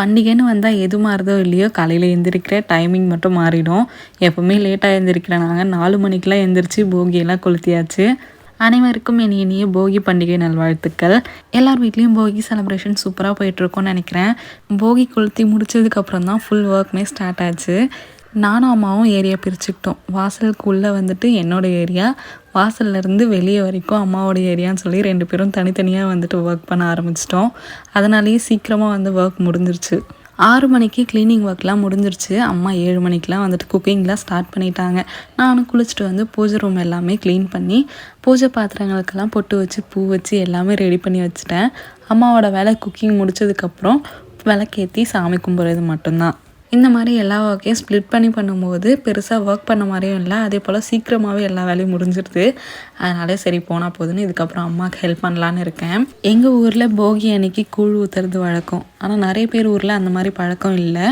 பண்டிகைன்னு வந்தால் எது மாறுதோ இல்லையோ காலையில் எழுந்திரிக்கிற டைமிங் மட்டும் மாறிடும். எப்போவுமே லேட்டாக எழுந்திரிக்கிற நாங்கள் நாலு மணிக்கெலாம் எழுந்திரிச்சு போகியெல்லாம் கொளுத்தியாச்சு. அனைவருக்கும் என் இனிய போகி பண்டிகை நல்வாழ்த்துக்கள். எல்லார் வீட்லேயும் போகி செலிப்ரேஷன் சூப்பராக போயிட்டுருக்கோன்னு நினைக்கிறேன். போகி கொளுத்தி முடிச்சதுக்கப்புறம் தான் ஃபுல் ஒர்க்குமே ஸ்டார்ட் ஆச்சு. நானும் அம்மாவும் ஏரியா பிரிச்சுக்கிட்டோம். வாசலுக்கு உள்ளே வந்துட்டு என்னோடய ஏரியா. வாசல்லேருந்து வெளியே வரைக்கும் அம்மாவோட ஏரியான்னு சொல்லி ரெண்டு பேரும் தனித்தனியாக வந்துட்டு ஒர்க் பண்ண ஆரம்பிச்சிட்டோம். அதனாலேயே சீக்கிரமாக வந்து ஒர்க் முடிஞ்சிருச்சு. ஆறு மணிக்கு க்ளீனிங் ஒர்க்லாம் முடிஞ்சிருச்சு. அம்மா ஏழு மணிக்கெலாம் வந்துட்டு குக்கிங்லாம் ஸ்டார்ட் பண்ணிட்டாங்க. நானும் குளிச்சுட்டு வந்து பூஜை ரூம் எல்லாமே க்ளீன் பண்ணி பூஜை பாத்திரங்களுக்கெல்லாம் பொட்டு வச்சு பூ வச்சு எல்லாமே ரெடி பண்ணி வச்சுட்டேன். அம்மாவோட வேலை குக்கிங் முடிச்சதுக்கப்புறம் விளக்கேற்றி சாமி கும்பிட்றது மட்டும்தான். இந்த மாதிரி எல்லா ஒர்க்கையும் ஸ்ப்ளிட் பண்ணி பண்ணும்போது பெருசாக ஒர்க் பண்ண மாதிரியும் இல்லை. அதே போல் சீக்கிரமாகவே எல்லா வேலையும் முடிஞ்சிருது. அதனாலே சரி போனால் போதுன்னு இதுக்கப்புறம் அம்மாவுக்கு ஹெல்ப் பண்ணலான்னு இருக்கேன். எங்கள் ஊரில் போகி அன்னைக்கு கூழ் ஊற்றுறது வழக்கம். ஆனால் நிறைய பேர் ஊரில் அந்த மாதிரி பழக்கம் இல்லை.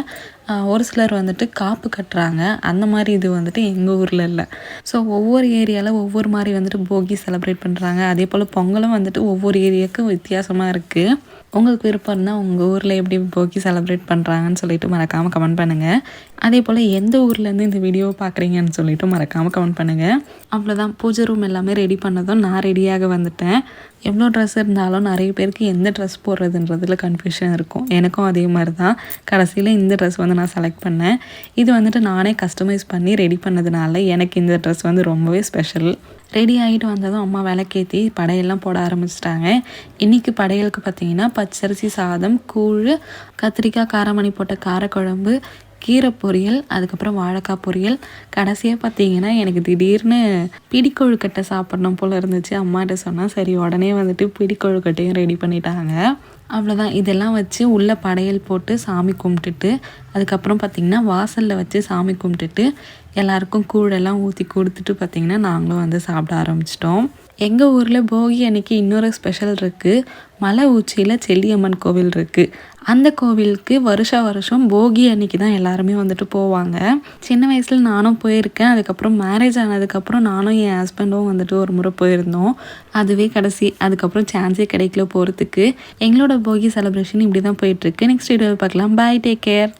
ஒரு சிலர் வந்துட்டு காப்பு கட்டுறாங்க. அந்த மாதிரி இது வந்துட்டு எங்கள் ஊரில் இல்லை. ஸோ ஒவ்வொரு ஏரியாவில் ஒவ்வொரு மாதிரி வந்துட்டு போகி செலிப்ரேட் பண்ணுறாங்க அதே போல் பொங்கலும் வந்துட்டு ஒவ்வொரு ஏரியாவுக்கும் வித்தியாசமாக இருக்குது உங்களுக்கு விருப்பம் இருந்தால் உங்கள் ஊரில் எப்படி போக்கி செலிப்ரேட் பண்ணுறாங்கன்னு சொல்லிட்டு மறக்காமல் கமெண்ட் பண்ணுங்கள் அதே போல் எந்த ஊர்லேருந்து இந்த வீடியோ பார்க்குறீங்கன்னு சொல்லிட்டு மறக்காமல் கமெண்ட் பண்ணுங்கள் அவ்வளோதான் பூஜை ரூம் எல்லாமே ரெடி பண்ணதும் நான் ரெடியாக வந்துட்டேன். எவ்வளோ ட்ரெஸ் இருந்தாலும் நிறைய பேருக்கு எந்த ட்ரெஸ் போடுறதுன்றதுல கன்ஃபியூஷன் இருக்கும். எனக்கும் அதே மாதிரி தான் கடைசியில் இந்த ட்ரெஸ் வந்து நான் செலக்ட் பண்ணேன். இது வந்துட்டு நானே கஸ்டமைஸ் பண்ணி ரெடி பண்ணதுனால எனக்கு இந்த ட்ரெஸ் வந்து ரொம்பவே ஸ்பெஷல் ரெடி ஆகிட்டு வந்ததும் அம்மா விளக்கேற்றி படையெல்லாம் போட ஆரம்பிச்சிட்டாங்க. இன்றைக்கி படையலுக்கு பார்த்திங்கன்னா பச்சரிசி சாதம் கூழ் கத்திரிக்காய் காரமணி போட்ட காரக்குழம்பு கீரை பொரியல் அதுக்கப்புறம் வாழைக்காய் பொரியல். கடைசியாக பார்த்தீங்கன்னா எனக்கு திடீர்னு பிடிக்கொழுக்கட்டை சாப்பிட்ணும் போல் இருந்துச்சு. அம்மாட்ட சொன்னால் சரி உடனே வந்துட்டு பிடிக்கொழுக்கட்டையும் ரெடி பண்ணிட்டாங்க. அவ்வளோதான் இதெல்லாம் வச்சு உள்ளே படையல் போட்டு சாமி கும்பிட்டுட்டு அதுக்கப்புறம் பார்த்திங்கன்னா வாசலில் வச்சு சாமி கும்பிட்டுட்டு எல்லாருக்கும் கூழெல்லாம் ஊற்றி கொடுத்துட்டு பார்த்திங்கன்னா நாங்களும் வந்து சாப்பிட ஆரம்பிச்சிட்டோம். எங்கள் ஊரில் போகி அன்னைக்கு இன்னொரு ஸ்பெஷல் இருக்குது மலை உச்சியில் செல்லியம்மன் கோவில் இருக்குது அந்த கோவிலுக்கு வருஷ வருஷம் போகி அன்னைக்கு தான் எல்லாருமே வந்துட்டு போவாங்க. சின்ன வயசில் நானும் போயிருக்கேன். அதுக்கப்புறம் மேரேஜ் ஆனதுக்கப்புறம் நானும் என் ஹஸ்பண்டும் வந்துட்டு ஒரு முறை போயிருந்தோம். அதுவே கடைசி அதுக்கப்புறம் சான்ஸே கிடைக்கல போகிறதுக்கு எங்களோட போகி செலிப்ரேஷன் இப்படி தான் போயிட்டுருக்கு நெக்ஸ்ட் வீடியோ பார்க்கலாம். Bye take care